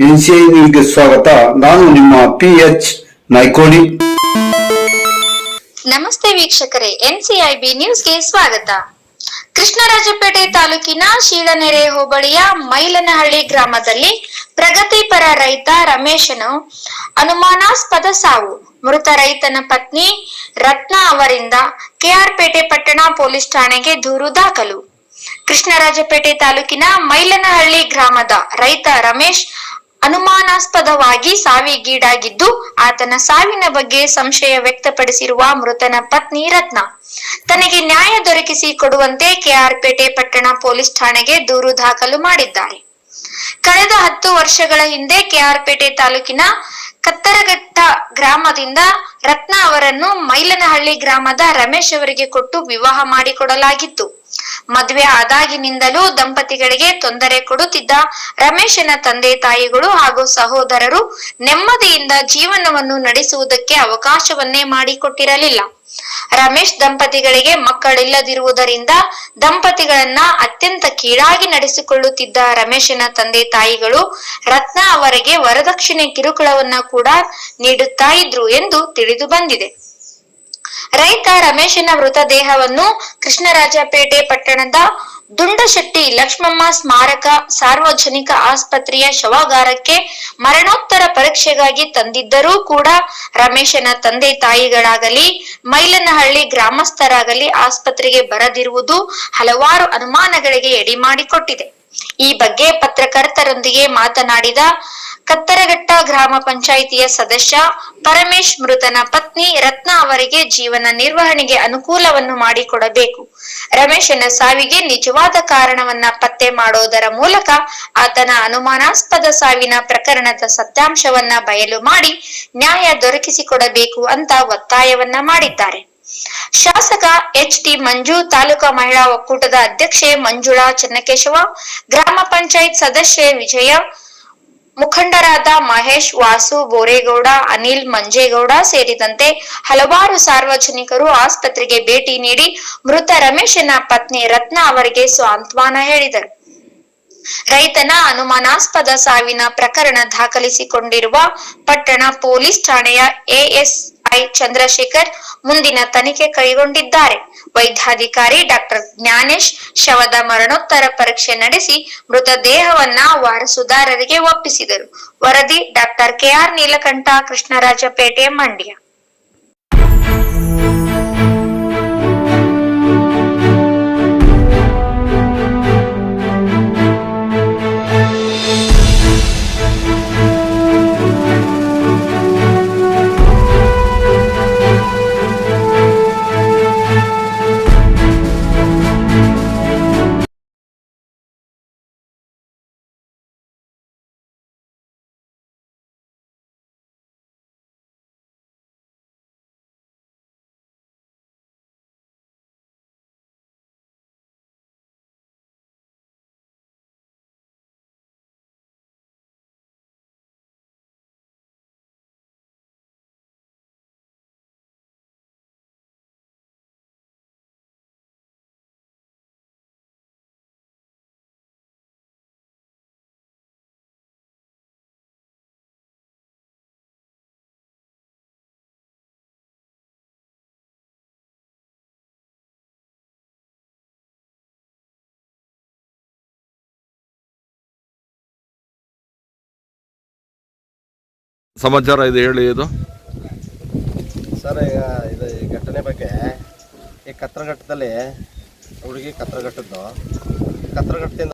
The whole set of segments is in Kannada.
ನ್ಯೂಸ್ಗೆ ಸ್ವಾಗತ. ನಾನು ನಿಮ್ಮ ಪಿ ಎಚ್ ನೈಕೋಡಿ ನಮಸ್ತೆ ವೀಕ್ಷಕರೇ, ಎನ್ಸಿಐಬಿ ನ್ಯೂಸ್ಗೆ ಸ್ವಾಗತ. ಕೃಷ್ಣರಾಜಪೇಟೆ ತಾಲೂಕಿನ ಶೀಳನೆರೆ ಹೋಬಳಿಯ ಮೈಲನಹಳ್ಳಿ ಗ್ರಾಮದಲ್ಲಿ ಪ್ರಗತಿಪರ ರೈತ ರಮೇಶನು ಅನುಮಾನಾಸ್ಪದ ಸಾವು. ಮೃತ ರೈತನ ಪತ್ನಿ ರತ್ನ ಅವರಿಂದ ಕೆಆರ್ಪೇಟೆ ಪಟ್ಟಣ ಪೊಲೀಸ್ ಠಾಣೆಗೆ ದೂರು ದಾಖಲು. ಕೃಷ್ಣರಾಜಪೇಟೆ ತಾಲೂಕಿನ ಮೈಲನಹಳ್ಳಿ ಗ್ರಾಮದ ರೈತ ರಮೇಶ್ ಅನುಮಾನಾಸ್ಪದವಾಗಿ ಸಾವಿಗೀಡಾಗಿದ್ದು, ಆತನ ಸಾವಿನ ಬಗ್ಗೆ ಸಂಶಯ ವ್ಯಕ್ತಪಡಿಸಿರುವ ಮೃತನ ಪತ್ನಿ ರತ್ನ. ತನಗೆ ನ್ಯಾಯ ದೊರಕಿಸಿ ಕೊಡುವಂತೆ ಕೆಆರ್ಪೇಟೆ ಪಟ್ಟಣ ಪೊಲೀಸ್ ಠಾಣೆಗೆ ದೂರು ದಾಖಲು ಮಾಡಿದ್ದಾರೆ. ಕಳೆದ ಹತ್ತು ವರ್ಷಗಳ ಹಿಂದೆ ಕೆಆರ್ಪೇಟೆ ತಾಲೂಕಿನ ಕತ್ತರಘಟ್ಟ ಗ್ರಾಮದಿಂದ ರತ್ನ ಅವರನ್ನು ಮೈಲನಹಳ್ಳಿ ಗ್ರಾಮದ ರಮೇಶ್ ಅವರಿಗೆ ಕೊಟ್ಟು ವಿವಾಹ ಮಾಡಿಕೊಡಲಾಗಿತ್ತು. ಮದುವೆ ಆದಾಗಿನಿಂದಲೂ ದಂಪತಿಗಳಿಗೆ ತೊಂದರೆ ಕೊಡುತ್ತಿದ್ದ ರಮೇಶನ ತಂದೆ ತಾಯಿಗಳು ಹಾಗೂ ಸಹೋದರರು ನೆಮ್ಮದಿಯಿಂದ ಜೀವನವನ್ನು ನಡೆಸುವುದಕ್ಕೆ ಅವಕಾಶವನ್ನೇ ಮಾಡಿಕೊಟ್ಟಿರಲಿಲ್ಲ. ರಮೇಶ್ ದಂಪತಿಗಳಿಗೆ ಮಕ್ಕಳಿಲ್ಲದಿರುವುದರಿಂದ ದಂಪತಿಗಳನ್ನ ಅತ್ಯಂತ ಕೀಳಾಗಿ ನಡೆಸಿಕೊಳ್ಳುತ್ತಿದ್ದ ರಮೇಶನ ತಂದೆ ತಾಯಿಗಳು ರತ್ನ ಅವರಿಗೆ ವರದಕ್ಷಿಣೆ ಕಿರುಕುಳವನ್ನ ಕೂಡ ನೀಡುತ್ತಾ ಇದ್ರು ಎಂದು ತಿಳಿದು ಬಂದಿದೆ. ರೈತ ರಮೇಶನ ಮೃತದೇಹವನ್ನು ಕೃಷ್ಣರಾಜಪೇಟೆ ಪಟ್ಟಣದ ದುಂಡಶೆಟ್ಟಿ ಲಕ್ಷ್ಮಮ್ಮ ಸ್ಮಾರಕ ಸಾರ್ವಜನಿಕ ಆಸ್ಪತ್ರೆಯ ಶವಾಗಾರಕ್ಕೆ ಮರಣೋತ್ತರ ಪರೀಕ್ಷೆಗಾಗಿ ತಂದಿದ್ದರೂ ಕೂಡ ರಮೇಶನ ತಂದೆ ತಾಯಿಗಳಾಗಲಿ, ಮೈಲನಹಳ್ಳಿ ಗ್ರಾಮಸ್ಥರಾಗಲಿ ಆಸ್ಪತ್ರೆಗೆ ಬರದಿರುವುದು ಹಲವಾರು ಅನುಮಾನಗಳಿಗೆ ಎಡೆ ಮಾಡಿಕೊಟ್ಟಿದೆ ಈ ಬಗ್ಗೆ ಪತ್ರಕರ್ತರೊಂದಿಗೆ ಮಾತನಾಡಿದ ಕತ್ತರಘಟ್ಟ ಗ್ರಾಮ ಪಂಚಾಯಿತಿಯ ಸದಸ್ಯ ಪರಮೇಶ್ ಮೃತನ ಪತ್ನಿ ರತ್ನ ಅವರಿಗೆ ಜೀವನ ನಿರ್ವಹಣೆಗೆ ಅನುಕೂಲವನ್ನು ಮಾಡಿಕೊಡಬೇಕು. ರಮೇಶನ ಸಾವಿಗೆ ನಿಜವಾದ ಕಾರಣವನ್ನ ಪತ್ತೆ ಮಾಡೋದರ ಮೂಲಕ ಆತನ ಅನುಮಾನಾಸ್ಪದ ಸಾವಿನ ಪ್ರಕರಣದ ಸತ್ಯಾಂಶವನ್ನ ಬಯಲು ಮಾಡಿ ನ್ಯಾಯ ದೊರಕಿಸಿಕೊಡಬೇಕು ಅಂತ ಒತ್ತಾಯವನ್ನ ಮಾಡಿದ್ದಾರೆ. ಶಾಸಕ ಎಚ್ ಟಿ ಮಂಜು, ತಾಲೂಕಾ ಮಹಿಳಾ ಒಕ್ಕೂಟದ ಅಧ್ಯಕ್ಷೆ ಮಂಜುಳಾ ಚನ್ನಕೇಶವ, ಗ್ರಾಮ ಪಂಚಾಯತ್ ಸದಸ್ಯೆ ವಿಜಯ ಮುಖಂಡರಾದ ಮಹೇಶ್, ವಾಸು, ಬೋರೇಗೌಡ, ಅನಿಲ್, ಮಂಜೇಗೌಡ ಸೇರಿದಂತೆ ಹಲವಾರು ಸಾರ್ವಜನಿಕರು ಆಸ್ಪತ್ರೆಗೆ ಭೇಟಿ ನೀಡಿ ಮೃತ ರಮೇಶನ ಪತ್ನಿ ರತ್ನ ಅವರಿಗೆ ಸಾಂತ್ವನ ಹೇಳಿದರು. ರೈತನ ಅನುಮಾನಾಸ್ಪದ ಸಾವಿನ ಪ್ರಕರಣ ದಾಖಲಿಸಿಕೊಂಡಿರುವ ಪಟ್ಟಣ ಪೊಲೀಸ್ ಠಾಣೆಯ ಎಎಸ್ಐ ಚಂದ್ರಶೇಖರ್ ಮುಂದಿನ ತನಿಖೆ ಕೈಗೊಂಡಿದ್ದಾರೆ. ವೈದ್ಯಾಧಿಕಾರಿ ಡಾಕ್ಟರ್ ಜ್ಞಾನೇಶ್ ಶವದ ಮರಣೋತ್ತರ ಪರೀಕ್ಷೆ ನಡೆಸಿ ಮೃತದೇಹವನ್ನ ವಾರಸುದಾರರಿಗೆ ಒಪ್ಪಿಸಿದರು. ವರದಿ ಡಾಕ್ಟರ್ ಕೆಆರ್ ನೀಲಕಂಠ, ಕೃಷ್ಣರಾಜಪೇಟೆ, ಮಂಡ್ಯ. ಸಮಾಚಾರ ಇದೆ ಹೇಳಿ ಇದು. ಸರ್, ಈಗ ಇದು ಈ ಘಟನೆ ಬಗ್ಗೆ ಈ ಕತ್ರಘಟ್ಟದಲ್ಲಿ ಹುಡುಗಿ ಕತ್ರಘಟ್ಟದ್ದು. ಕತ್ರಘಟ್ಟದಿಂದ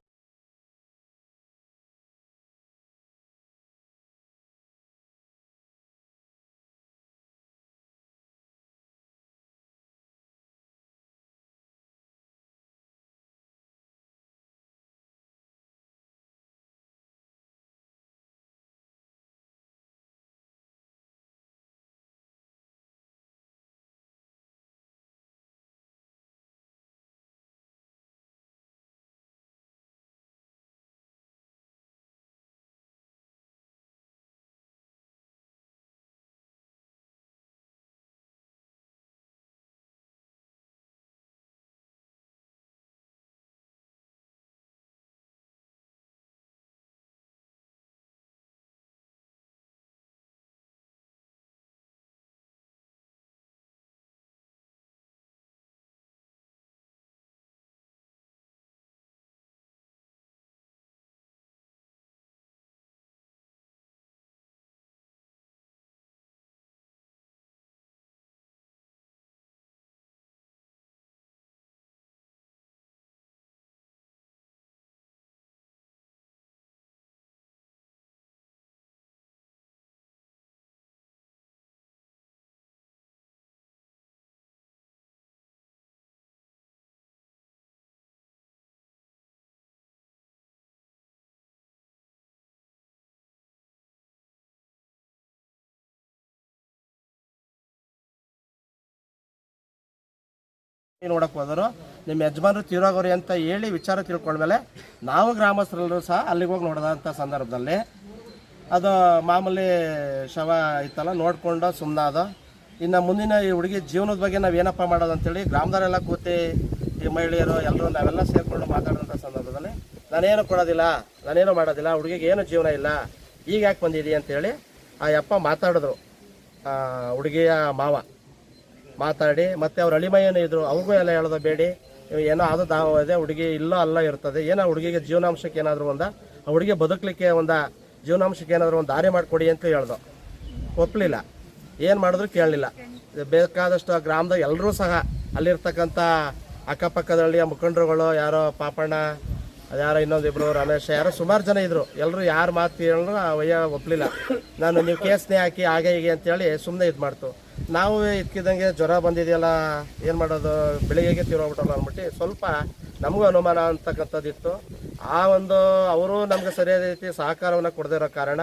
ನೋಡಕ್ ಹೋದರು ನಿಮ್ಮ ಯಜಮಾನ್ರು ತೀರೋಗೋರಿ ಅಂತ ಹೇಳಿ ವಿಚಾರ ತಿಳ್ಕೊಂಡ್ಮೇಲೆ ನಾವು ಗ್ರಾಮಸ್ಥರೆಲ್ಲರೂ ಸಹ ಅಲ್ಲಿಗೆ ಹೋಗಿ ನೋಡಿದಂಥ ಸಂದರ್ಭದಲ್ಲಿ ಅದು ಮಾಮೂಲಿ ಶವ ಇತ್ತಲ್ಲ, ನೋಡ್ಕೊಂಡು ಸುಮ್ಮನಾದ ಇನ್ನು ಮುಂದಿನ ಈ ಹುಡುಗಿ ಜೀವನದ ಬಗ್ಗೆ ನಾವು ಏನಪ್ಪ ಮಾಡೋದು ಅಂತೇಳಿ ಗ್ರಾಮದವರೆಲ್ಲ ಕೂತಿ, ಈ ಮಹಿಳೆಯರು ಎಲ್ಲರೂ ನಾವೆಲ್ಲ ಸೇರಿಕೊಂಡು ಮಾತಾಡಿದಂಥ ಸಂದರ್ಭದಲ್ಲಿ ನಾನೇನು ಕೊಡೋದಿಲ್ಲ, ನಾನೇನು ಮಾಡೋದಿಲ್ಲ, ಹುಡುಗಿಗೆ ಏನು ಜೀವನ ಇಲ್ಲ, ಈಗ ಯಾಕೆ ಬಂದಿದ್ದೀ ಅಂತೇಳಿ ಆ ಯಪ್ಪ ಮಾತಾಡಿದ್ರು ಹುಡುಗಿಯ ಮಾವ. ಮಾತಾಡಿ, ಮತ್ತೆ ಅವ್ರ ಅಳಿಮಯ್ಯನೂ ಇದ್ರು, ಅವ್ರಿಗೂ ಎಲ್ಲ ಹೇಳೋದು ಬೇಡಿ. ಏನೋ ಅದು ದಾವ ಇದೆ, ಹುಡುಗಿ ಇಲ್ಲ ಅಲ್ಲ ಇರ್ತದೆ. ಏನೋ ಹುಡುಗಿಗೆ ಜೀವನಾಂಶಕ್ಕೆ ಏನಾದರೂ ಒಂದ? ಹುಡುಗಿ ಬದುಕಲಿಕ್ಕೆ ಒಂದ, ಜೀವನಾಂಶಕ್ಕೆ ಏನಾದರೂ ಒಂದು ದಾರಿ ಮಾಡಿಕೊಡಿ ಅಂತ ಹೇಳ್ದು. ಒಪ್ಪಲಿಲ್ಲ ಏನು ಮಾಡಿದ್ರು ಕೇಳಲಿಲ್ಲ. ಬೇಕಾದಷ್ಟು ಆ ಗ್ರಾಮದಾಗ ಎಲ್ಲರೂ ಸಹ ಅಲ್ಲಿರ್ತಕ್ಕಂಥ ಅಕ್ಕಪಕ್ಕದ ಆ ಮುಖಂಡರುಗಳು, ಯಾರೋ ಪಾಪಣ್ಣ, ಯಾರೋ ಇನ್ನೊಂದಿಬ್ರು ರಮೇಶ್, ಯಾರೋ ಸುಮಾರು ಜನ ಇದ್ರು. ಎಲ್ಲರೂ ಯಾರು ಮಾತು ಹೇಳಿದ್ರು ಆ ಒಪ್ಪಲಿಲ್ಲ ನಾನು ನೀವು ಕೇಸ್ನೇ ಹಾಕಿ, ಹಾಗೆ ಹೀಗೆ ಅಂತೇಳಿ ಸುಮ್ಮನೆ ಇದು ಮಾಡ್ತು. ನಾವು ಇದ್ಕಿದ್ದಂಗೆ ಜ್ವರ ಬಂದಿದೆಯಲ್ಲ, ಏನು ಮಾಡೋದು? ಬೆಳಿಗ್ಗೆಗೆ ತೀರೋಗ್ಬಿಟ್ಟಲ್ಲ ಅಂದ್ಬಿಟ್ಟು ಸ್ವಲ್ಪ ನಮಗೂ ಅನುಮಾನ ಅಂತಕ್ಕಂಥದ್ದಿತ್ತು. ಆ ಒಂದು, ಅವರು ನಮ್ಗೆ ಸರಿಯಾದ ರೀತಿ ಸಹಕಾರವನ್ನು ಕೊಡದಿರೋ ಕಾರಣ